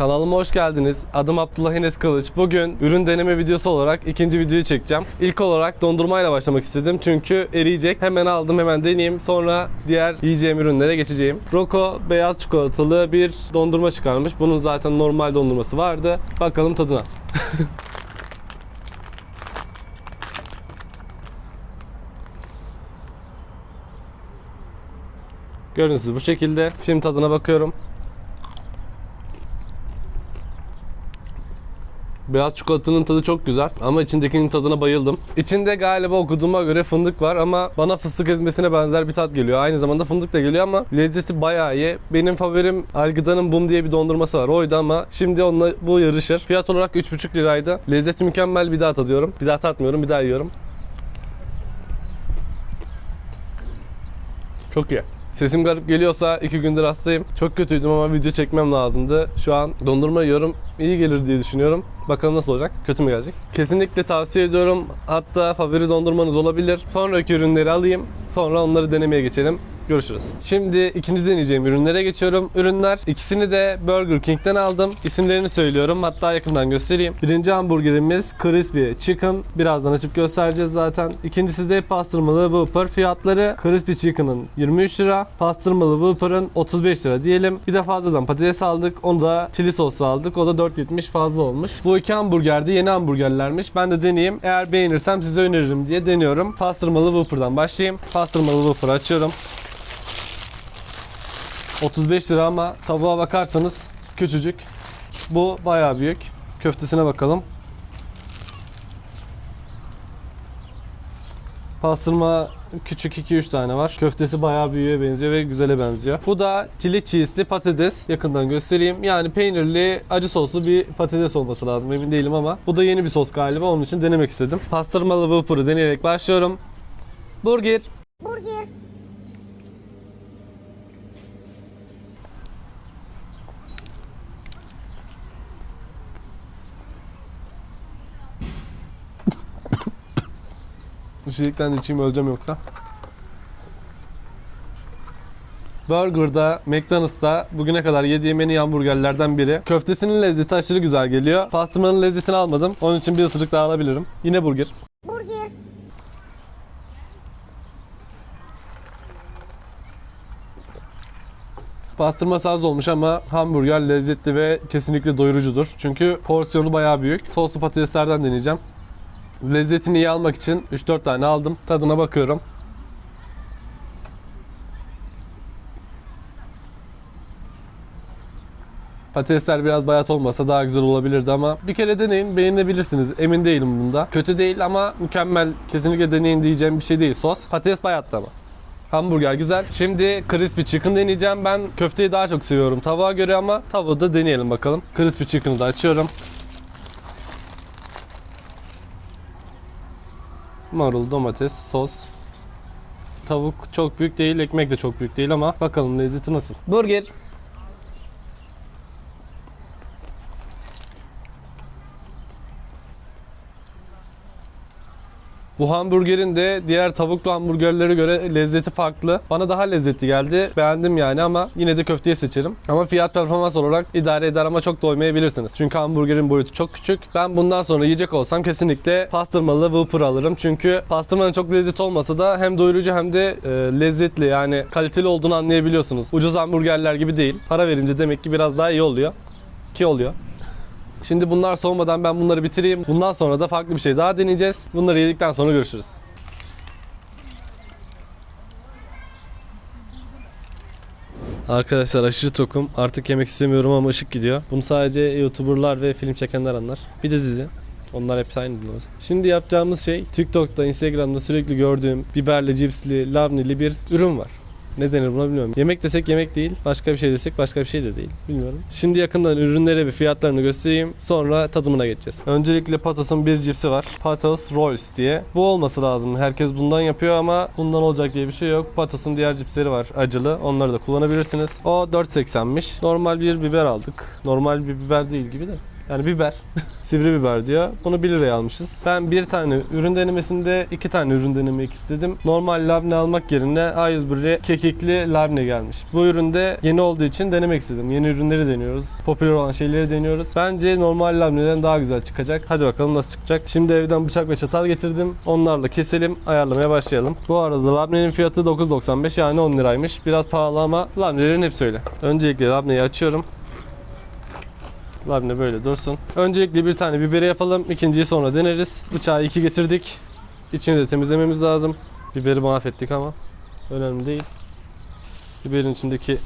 Kanalıma hoş geldiniz. Adım Abdullah Enes Kılıç. Bugün ürün deneme videosu olarak ikinci videoyu çekeceğim. İlk olarak dondurmayla başlamak istedim çünkü eriyecek. Hemen aldım hemen deneyeyim. Sonra diğer yiyeceğim ürünlere geçeceğim. Roko beyaz çikolatalı bir dondurma çıkarmış. Bunun zaten normal dondurması vardı. Bakalım tadına. Gibi bu şekilde. Şimdi tadına bakıyorum. Beyaz çikolatanın tadı çok güzel ama içindekinin tadına bayıldım. İçinde galiba okuduğuma göre fındık var ama bana fıstık ezmesine benzer bir tat geliyor. Aynı zamanda fındık da geliyor ama lezzeti bayağı iyi. Benim favorim Algıda'nın Bum diye bir dondurması var. Oydu ama şimdi onunla bu yarışır. Fiyat olarak 3,5 liraydı. Lezzeti mükemmel bir daha tadıyorum. Bir daha tatmıyorum, bir daha yiyorum. Çok iyi. Sesim garip geliyorsa iki gündür hastayım. Çok kötüydüm ama video çekmem lazımdı. Şu an dondurma yiyorum. İyi gelir diye düşünüyorum. Bakalım nasıl olacak? Kötü mü gelecek? Kesinlikle tavsiye ediyorum. Hatta favori dondurmanız olabilir. Sonraki ürünleri alayım. Sonra onları denemeye geçelim. Görüşürüz. Şimdi ikinci deneyeceğim ürünlere geçiyorum. Ürünler ikisini de Burger King'den aldım. İsimlerini söylüyorum. Hatta yakından göstereyim. Birinci hamburgerimiz Crispy Chicken. Birazdan açıp göstereceğiz zaten. İkincisi de pastırmalı Whopper. Fiyatları Crispy Chicken'ın 23 lira. Pastırmalı Whopper'ın 35 lira diyelim. Bir de fazladan patates aldık. Onu da chili soslu aldık. O da 4.70 fazla olmuş. Bu iki hamburger de yeni hamburgerlermiş. Ben de deneyeyim. Eğer beğenirsem size öneririm diye deniyorum. Pastırmalı Whopper'dan başlayayım. Pastırmalı Whopper'ı açıyorum. 35 lira ama tavuğa bakarsanız küçücük. Bu bayağı büyük. Köftesine bakalım. Pastırma küçük 2-3 tane var. Köftesi bayağı büyüğe benziyor ve güzele benziyor. Bu da chili cheese'li patates. Yakından göstereyim. Yani peynirli, acı soslu bir patates olması lazım. Emin değilim ama. Bu da yeni bir sos galiba. Onun için denemek istedim. Pastırmalı Whopper'ı deneyerek başlıyorum. Burger. Burger. Işıktan içeyim öleceğim yoksa. Burger'da, McDonald's'ta bugüne kadar yediğim en iyi hamburgerlerden biri. Köftesinin lezzeti aşırı güzel geliyor. Pastırmanın lezzetini almadım. Onun için bir ısırık daha alabilirim. Yine burger. Burger. Pastırması az olmuş ama hamburger lezzetli ve kesinlikle doyurucudur. Çünkü porsiyonu bayağı büyük. Soslu patateslerden deneyeceğim. Lezzetini iyi almak için 3-4 tane aldım. Tadına bakıyorum. Patatesler biraz bayat olmasa daha güzel olabilirdi ama bir kere deneyin beğenebilirsiniz. Emin değilim bunda. Kötü değil ama mükemmel. Kesinlikle deneyin diyeceğim bir şey değil sos. Patates bayattı ama. Hamburger güzel. Şimdi crispy chicken deneyeceğim. Ben köfteyi daha çok seviyorum tavuğa göre ama tavuğu da deneyelim bakalım. Crispy chicken'ı da açıyorum. Marul, domates, sos. Tavuk çok büyük değil, ekmek de çok büyük değil ama bakalım lezzeti nasıl. Burger. Bu hamburgerin de diğer tavuklu hamburgerlere göre lezzeti farklı. Bana daha lezzetli geldi. Beğendim yani ama yine de köfteyi seçerim. Ama fiyat performans olarak idare eder ama çok doymayabilirsiniz. Çünkü hamburgerin boyutu çok küçük. Ben bundan sonra yiyecek olsam kesinlikle pastırmalı Whopper alırım. Çünkü pastırmanın çok lezzeti olmasa da hem doyurucu hem de e, lezzetli yani kaliteli olduğunu anlayabiliyorsunuz. Ucuz hamburgerler gibi değil. Para verince demek ki biraz daha iyi oluyor. Ki oluyor. Şimdi bunlar soğumadan ben bunları bitireyim. Bundan sonra da farklı bir şey daha deneyeceğiz. Bunları yedikten sonra görüşürüz. Arkadaşlar aşırı tokum. Artık yemek istemiyorum ama ışık gidiyor. Bunu sadece YouTuber'lar ve film çekenler anlar. Bir de dizi. Onlar hepsi aynı bunlar. Şimdi yapacağımız şey TikTok'ta, Instagram'da sürekli gördüğüm biberli, cipsli, labneli bir ürün var. Ne denir buna bilmiyorum. Yemek desek yemek değil, başka bir şey desek başka bir şey de değil. Bilmiyorum. Şimdi yakından ürünlere ve fiyatlarını göstereyim. Sonra tadımına geçeceğiz. Öncelikle Patos'un bir cipsi var. Patos Rolls diye. Bu olması lazım. Herkes bundan yapıyor ama bundan olacak diye bir şey yok. Patos'un diğer cipsleri var acılı. Onları da kullanabilirsiniz. O 4.80'miş. Normal bir biber aldık. Normal bir biber değil gibi de. Yani biber. Sivri biber diyor. Bunu 1 liraya almışız. Ben bir tane ürün denemesinde iki tane ürün denemek istedim. Normal labne almak yerine A101'e kekikli labne gelmiş. Bu üründe yeni olduğu için denemek istedim. Yeni ürünleri deniyoruz. Popüler olan şeyleri deniyoruz. Bence normal labneden daha güzel çıkacak. Hadi bakalım nasıl çıkacak. Şimdi evden bıçak ve çatal getirdim. Onlarla keselim, ayarlamaya başlayalım. Bu arada labnenin fiyatı 9.95 yani 10 liraymış. Biraz pahalı ama labnelerin hepsi öyle. Öncelikle labneyi açıyorum. Labne böyle dursun. Öncelikle bir tane biberi yapalım. ikinciyi sonra deneriz. Bıçağı iki getirdik. İçini de temizlememiz lazım. Biberi mahvettik ama önemli değil. Biberin içindeki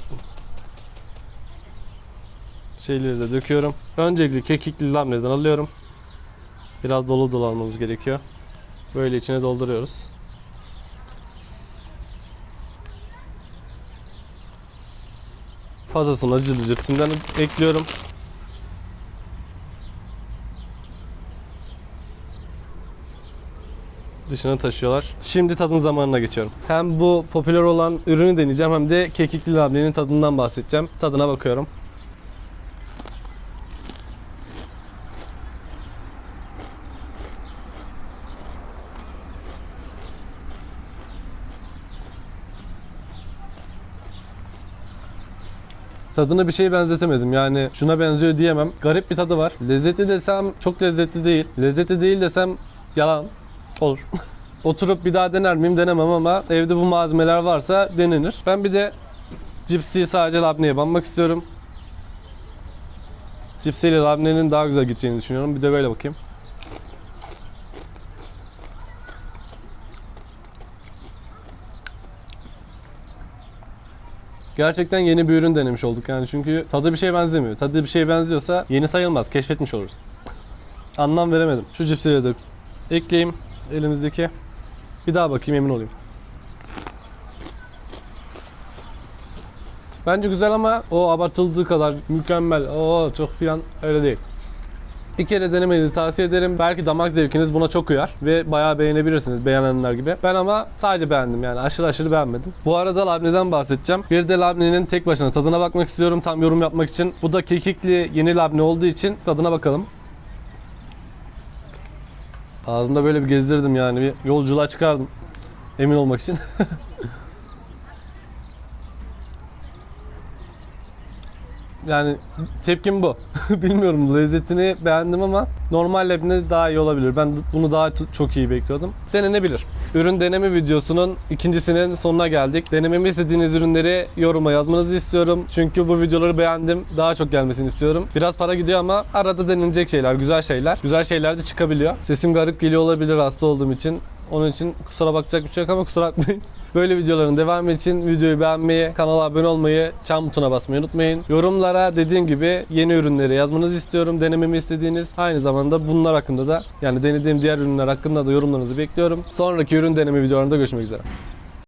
şeyleri de döküyorum. Öncelikle kekikli labneden alıyorum. Biraz dolu dolu almamız gerekiyor. Böyle içine dolduruyoruz. Fazlasını acılı cipsinden ekliyorum. Dışına taşıyorlar. Şimdi tadın zamanına geçiyorum. Hem bu popüler olan ürünü deneyeceğim hem de kekikli labnenin tadından bahsedeceğim. Tadına bakıyorum. Tadına bir şeye benzetemedim. Yani şuna benziyor diyemem. Garip bir tadı var. Lezzeti desem çok lezzetli değil. Lezzeti değil desem yalan. Olur. Oturup bir daha dener miyim denemem ama evde bu malzemeler varsa denenir. Ben bir de cipsi sadece labneye banmak istiyorum. Cipsiyle labnenin daha güzel gideceğini düşünüyorum. Bir de böyle bakayım. Gerçekten yeni bir ürün denemiş olduk yani çünkü tadı bir şeye benzemiyor. Tadı bir şeye benziyorsa yeni sayılmaz. Keşfetmiş oluruz. Anlam veremedim. Şu cipsiyle de ekleyeyim elimizdeki. Bir daha bakayım emin olayım. Bence güzel ama o abartıldığı kadar mükemmel. O çok filan öyle değil. Bir kere denemenizi tavsiye ederim. Belki damak zevkiniz buna çok uyar ve bayağı beğenebilirsiniz beğenenler gibi. Ben ama sadece beğendim yani aşırı aşırı beğenmedim. Bu arada labneden bahsedeceğim. Bir de labnenin tek başına tadına bakmak istiyorum tam yorum yapmak için. Bu da kekikli yeni labne olduğu için tadına bakalım. Ağzımda böyle bir gezdirdim yani bir yolculuğa çıkardım. Emin olmak için. yani tepkim bu. Bilmiyorum lezzetini beğendim ama normal labne daha iyi olabilir. Ben bunu daha çok iyi bekliyordum. Denenebilir. Ürün deneme videosunun ikincisinin sonuna geldik. Denememi istediğiniz ürünleri yoruma yazmanızı istiyorum. Çünkü bu videoları beğendim. Daha çok gelmesini istiyorum. Biraz para gidiyor ama arada denilecek şeyler, güzel şeyler. Güzel şeyler de çıkabiliyor. Sesim garip geliyor olabilir hasta olduğum için. Onun için kusura bakacak bir şey yok ama kusura bakmayın. Böyle videoların devamı için videoyu beğenmeyi, kanala abone olmayı, çan butonuna basmayı unutmayın. Yorumlara dediğim gibi yeni ürünleri yazmanızı istiyorum. Denememi istediğiniz. Aynı zamanda bunlar hakkında da yani denediğim diğer ürünler hakkında da yorumlarınızı bekliyorum. Sonraki ürün deneme videolarında görüşmek üzere.